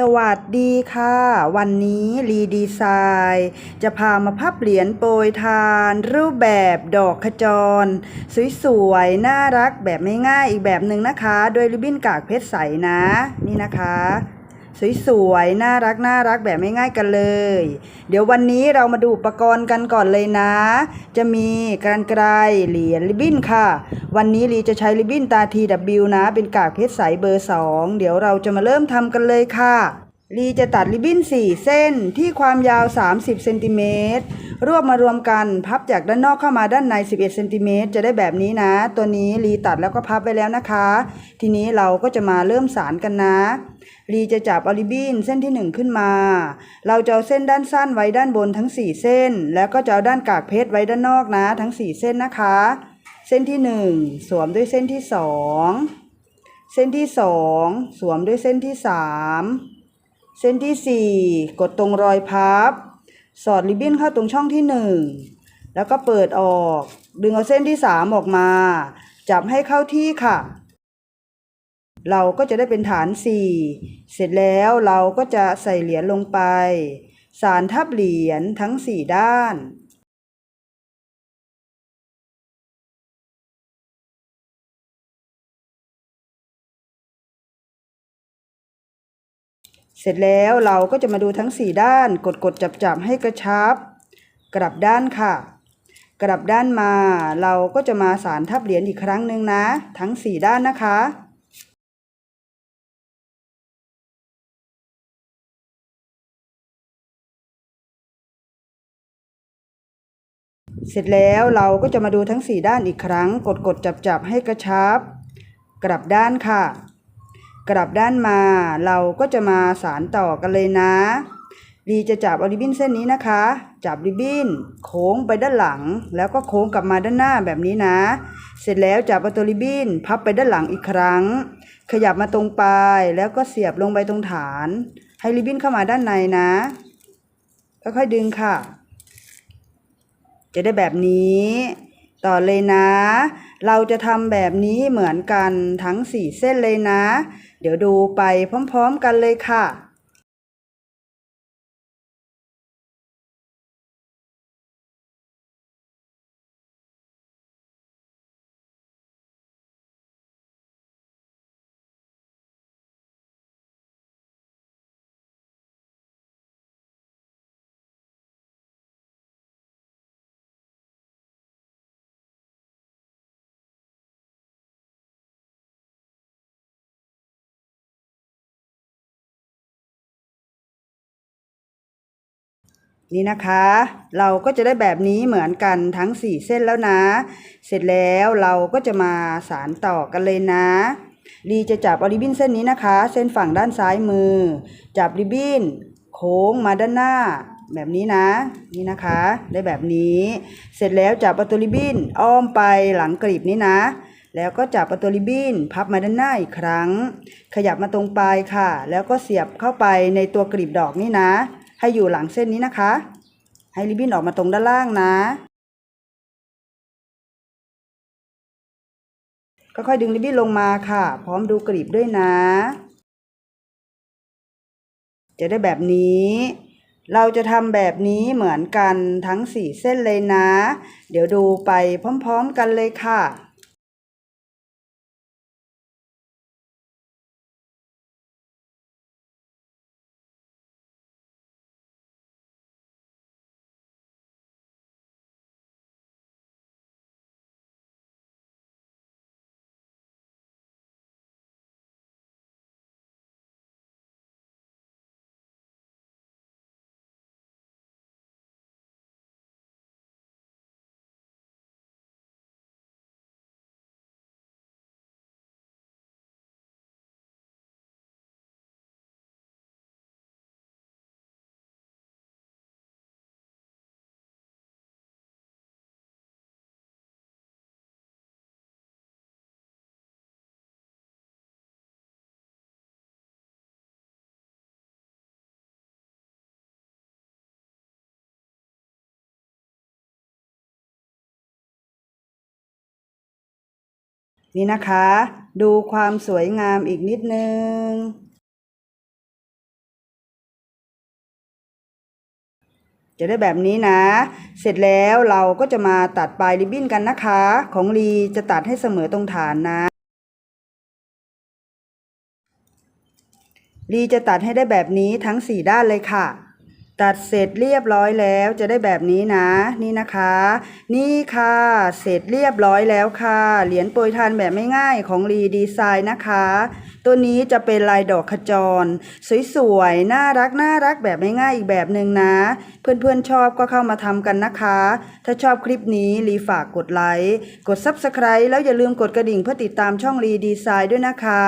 สวัสดีค่ะ วันนี้รีดีไซน์จะพามาพับเหรียญโปรยทาน รูปแบบดอกขจร สวยๆ น่ารักแบบไม่ง่ายอีกแบบหนึ่งนะคะ โดวยริบบิ้นกากเพชรใสนะ นี่นะคะ สวยๆ น่ารักน่ารักแบบไม่ง่ายกันเลย เดี๋ยววันนี้เรามาดูอุปกรณ์กันก่อนเลยนะ จะมีการไกลเหรียญริบบิ้นค่ะ วันนี้ลีจะใช้ริบบิ้นตา TW นะ เป็นกากเพชรใสเบอร์ 2 เดี๋ยวเราจะมาเริ่มทำกันเลยค่ะ ลีจะตัดริบบิ้น 4 เส้นที่ความยาว 30เซนติเมตรรวบมารวมกันพับจากด้านนอกเข้ามาด้านใน 11เซนติเมตรจะได้แบบนี้นะ ตัวนี้ลีตัดแล้วก็พับไว้แล้วนะคะ ทีนี้เราก็จะมาเริ่มสารกันนะลีจะจับอาริบบิ้นเส้นที่ 1 ขึ้นมา เราจะเอาเส้นด้านสั้นไว้ด้านบนทั้ง 4 เส้น แล้วก็จะเอาด้านกากเพชรไว้ด้านนอกนะ ทั้ง 4 เส้นนะคะ เส้นที่ 1 สวมด้วยเส้นที่ 2 เส้นที่ 2 สวมด้วยเส้นที่ 3 เส้นที่ 4 กดตรงรอยพับ สอดริบบิ้นเข้าตรงช่องที่ 1 แล้วก็เปิดออก ดึงเอาเส้นที่ 3 ออกมา จับให้เข้าที่ค่ะ เราก็จะได้เป็นฐาน 4 เสร็จแล้วเราก็จะใส่เหรียญลงไป สารทับเหรียญทั้ง 4 ด้าน เสร็จแล้วเราก็จะมาดูทั้ง 4 ด้านกดกดจับจับให้กระชับ กลับด้านค่ะ กลับด้านมาเราก็จะมาสารทับเหรียญอีกครั้งหนึ่งนะ ทั้ง 4 ด้านนะคะเสร็จแล้วเราก็จะมาดูทั้ง 4 ด้านอีกครั้ง กดกดจับจับให้กระชับ กลับด้านค่ะ กลับด้านมาเราก็จะมาสารต่อกันเลยนะดีจะจับเอาริบบิ้นเส้นนี้นะคะ จับริบบิ้นโค้งไปด้านหลัง แล้วก็โค้งกลับมาด้านหน้าแบบนี้นะ เสร็จแล้วจับเอาตัวริบบิ้นพับไปด้านหลังอีกครั้ง ขยับมาตรงปลายแล้วก็เสียบลงไปตรงฐาน ให้ริบบิ้นเข้ามาด้านในนะค่อยๆดึงค่ะ จะได้แบบนี้ ต่อเลยนะ เราจะทำแบบนี้เหมือนกันทั้ง4เส้นเลยนะ เดี๋ยวดูไปพร้อมๆกันเลยค่ะ นี่นะคะ เราก็จะได้แบบนี้เหมือนกันทั้ง 4 เส้นแล้วนะ เสร็จแล้วเราก็จะมาสารต่อกันเลยนะดีจะจับอาริบบิ้นเส้นนี้นะคะ เส้นฝั่งด้านซ้ายมือ จับริบบิ้นโค้งมาด้านหน้า แบบนี้นะ นี่นะคะ ได้แบบนี้ เสร็จแล้วจับเอาตัวริบบิ้นอ้อมไปหลังกลีบนี้นะ แล้วก็จับเอาตัวริบบิ้นพับมาด้านหน้าอีกครั้ง ขยับมาตรงปลายค่ะ แล้วก็เสียบเข้าไปในตัวกลีบดอกนี่นะ ให้อยู่หลังเส้นนี้นะคะ ให้ริบบิ้นออกมาตรงด้านล่างนะ ค่อยๆดึงริบบิ้นลงมาค่ะ พร้อมดูกลีบด้วยนะ จะได้แบบนี้เราจะทำแบบนี้เหมือนกันทั้ง4เส้นเลยนะ เดี๋ยวดูไปพร้อมๆกันเลยค่ะ นี่นะคะ ดูความสวยงามอีกนิดนึง จะได้แบบนี้นะ เสร็จแล้วเราก็จะมาตัดปลายริบบิ้นกันนะคะ ของลีจะตัดให้เสมอตรงฐานนะลีจะตัดให้ได้แบบนี้ทั้งสี่ด้านเลยค่ะ ตัดเสร็จเรียบร้อยแล้วจะได้แบบนี้นะ นี่นะคะ นี่ค่ะ เสร็จเรียบร้อยแล้วค่ะ เหรียญโปรยทานแบบไม่ง่ายของรีดีไซน์นะคะ ตัวนี้จะเป็นลายดอกขจร สวยๆ น่ารักน่ารักแบบไม่ง่ายอีกแบบหนึ่งนะ เพื่อนๆชอบก็เข้ามาทำกันนะคะ ถ้าชอบคลิปนี้รีฝากกดไลค์กด Subscribe แล้วอย่าลืมกดกระดิ่งเพื่อติดตามช่องรีดีไซน์ด้วยนะคะ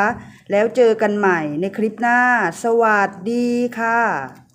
แล้วเจอกันใหม่ในคลิปหน้า สวัสดีค่ะ